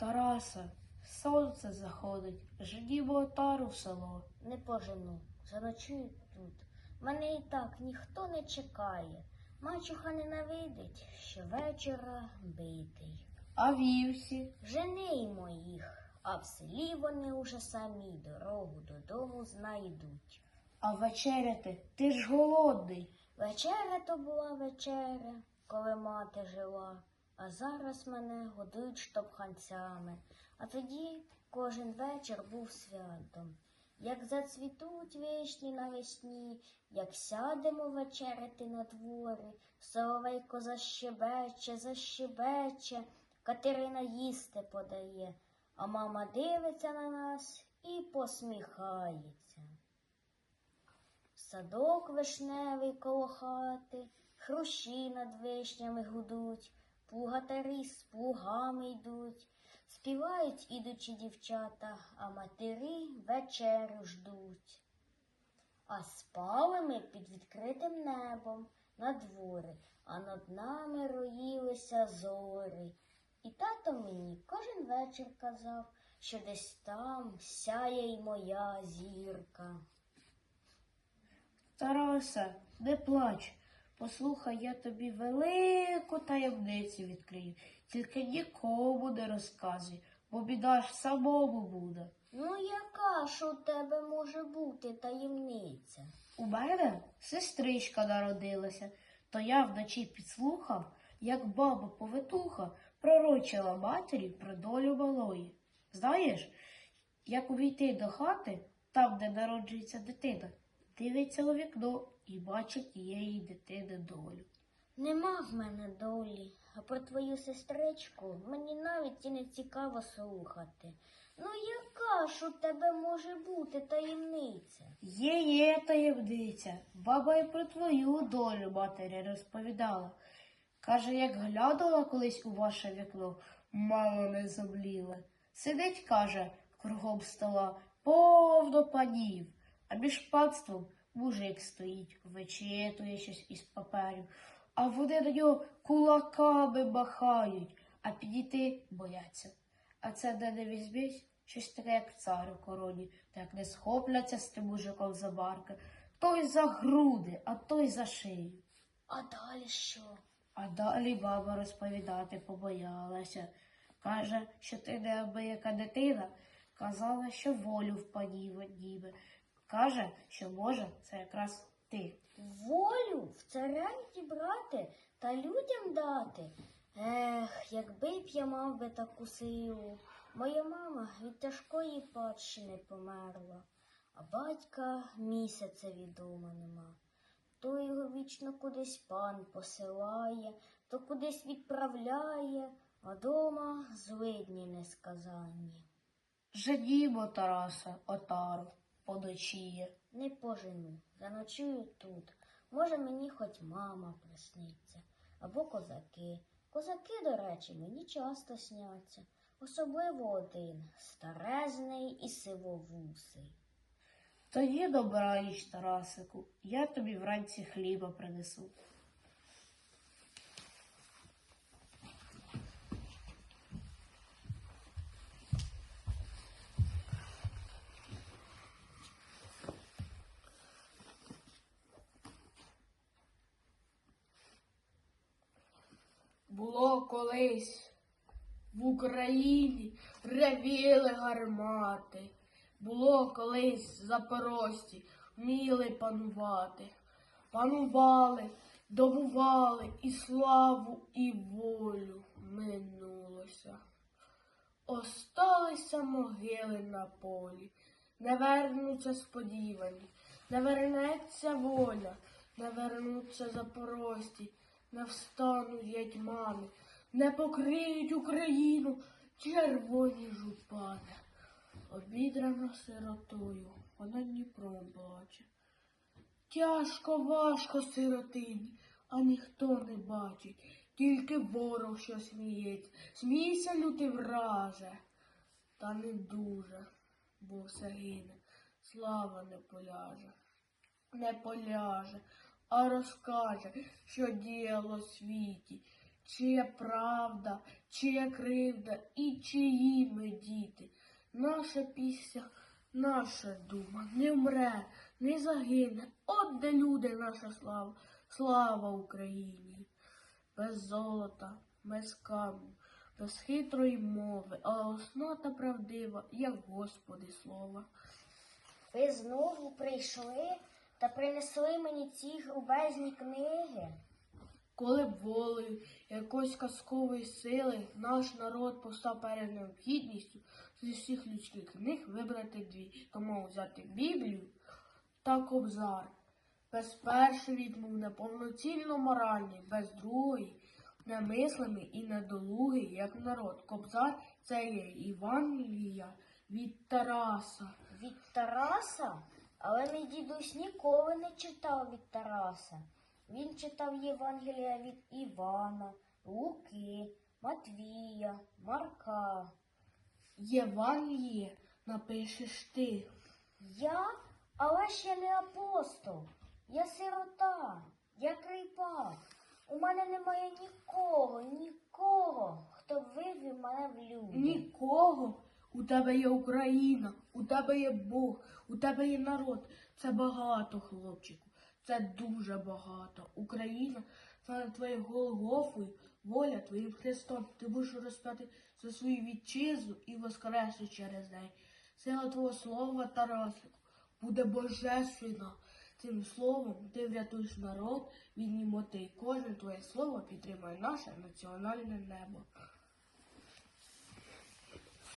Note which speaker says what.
Speaker 1: Тараса, сонце заходить, ждімо отару в село.
Speaker 2: Не пожену, заночую тут. Мене і так ніхто не чекає. Мачуха ненавидить, що вечора битий.
Speaker 1: А вівсі?
Speaker 2: Женеймо їх, а в селі вони уже самі дорогу додому знайдуть.
Speaker 1: А вечеряти, ти ж голодний.
Speaker 2: Вечеря то була вечеря, коли мати жила, а зараз мене годують штовханцями. А тоді кожен вечір був святом. Як зацвітуть вишні навесні, як сядемо вечеряти на дворі, соловейко защебече, защебече, Катерина їсти подає, а мама дивиться на нас і посміхається. Садок вишневий коло хати, хрущі над вишнями гудуть, плугатарі з плугами йдуть, співають ідучі дівчата, а матері вечерю ждуть. А спали ми під відкритим небом на дворі, а над нами роїлися зорі. І тато мені кожен вечір казав, що десь там сяє й моя зірка.
Speaker 1: Тарасе, не плач. Послухай, я тобі велику таємницю відкрию. Тільки нікому не розказуй, бо біда ж самому буде.
Speaker 2: Ну, яка ж у тебе може бути таємниця?
Speaker 1: У мене сестричка народилася, то я вночі підслухав, як баба повитуха пророчила матері про долю малої. Знаєш, як увійти до хати, там, де народжується дитина, дивиться у вікно і бачить її дитини долю.
Speaker 2: Нема в мене долі, а про твою сестричку мені навіть і не цікаво слухати. Ну, яка ж у тебе може бути таємниця?
Speaker 1: Є, є таємниця. Баба і про твою долю матері розповідала. Каже, як глянула колись у ваше вікно, мало не зомліла. Сидить, каже, кругом стола, повно панів, а між панством мужик стоїть, вичитує щось із паперів, а вони на нього кулаками махають, а підійти бояться. А це де не візьмись, щось таке, як цар у короні, та як не схопляться з тим мужиком за барки, той за груди, а той за шию.
Speaker 2: А далі що?
Speaker 1: А далі баба розповідати побоялася. Каже, що ти неабияка дитина. Казала, що волю в панів ніби. Каже, що може, це якраз ти.
Speaker 2: Волю в царя брати та людям дати. Ех, якби б я мав би таку силу. Моя мама від тяжкої падщини померла, а батька місяця відома нема. То його вічно кудись пан посилає, то кудись відправляє, а дома злидні несказанні.
Speaker 1: Жадімо, Тараса, отару, поночіє.
Speaker 2: Не пожену, заночую тут. Може, мені хоч мама присниться, або козаки. Козаки, до речі, мені часто сняться, особливо один старезний і сивовусий.
Speaker 1: Тоді добраніч, Тарасику, я тобі вранці хліба принесу. Було колись в Україні ревіли гармати. Було колись запорожці, вміли панувати. Панували, добували і славу, і волю минулося. Осталися могили на полі, не вернуться сподівані, не вернеться воля, не вернуться запорожці, не встануть ядьмани, не покриють Україну червоні жупани. Обідрана сиротою, вона Дніпром плаче. Тяжко, важко сиротині, а ніхто не бачить, тільки ворог, що сміється. Смійся, лютий враже, та не дуже, бо все гине, слава не поляже, не поляже, а розкаже, що діяло світі, чия правда, чия кривда і чиї ми діти. Наша пісня, наша дума не вмре, не загине. От де люди наша слава, слава Україні. Без золота, без камню, без хитрої мови, а оснота правдива, як Господи слова.
Speaker 2: Ви знову прийшли та принесли мені ці грубезні книги.
Speaker 1: Коли б волею якоїсь казкової сили наш народ постав перед необхідністю зі всіх людських книг вибрати дві, тому взяти Біблію та Кобзар. Без першої відмов неповноцінно моральний, без другої немислимий і недолугий, як народ. Кобзар це є Євангелія від Тараса.
Speaker 2: Від Тараса? Але мій дідусь ніколи не читав від Тараса. Він читав Євангелія від Івана, Луки, Матвія, Марка.
Speaker 1: Євангеліє напишеш ти.
Speaker 2: Я? Але я не апостол. Я сирота, я кріпак. У мене немає нікого, нікого, хто вивів мене в люди.
Speaker 1: Нікого. У тебе є Україна, у тебе є Бог, у тебе є народ. Це багато, хлопчику. Це дуже багато. Україна стане твоєю Голгофою, воля твоїм Христом. Ти будеш розп'яти за свою вітчизну і воскрести через неї. Сила твого слова, Тарасику, буде божественна. Цим словом ти врятуєш народ від німоти. Кожне твоє слово підтримує наше національне небо.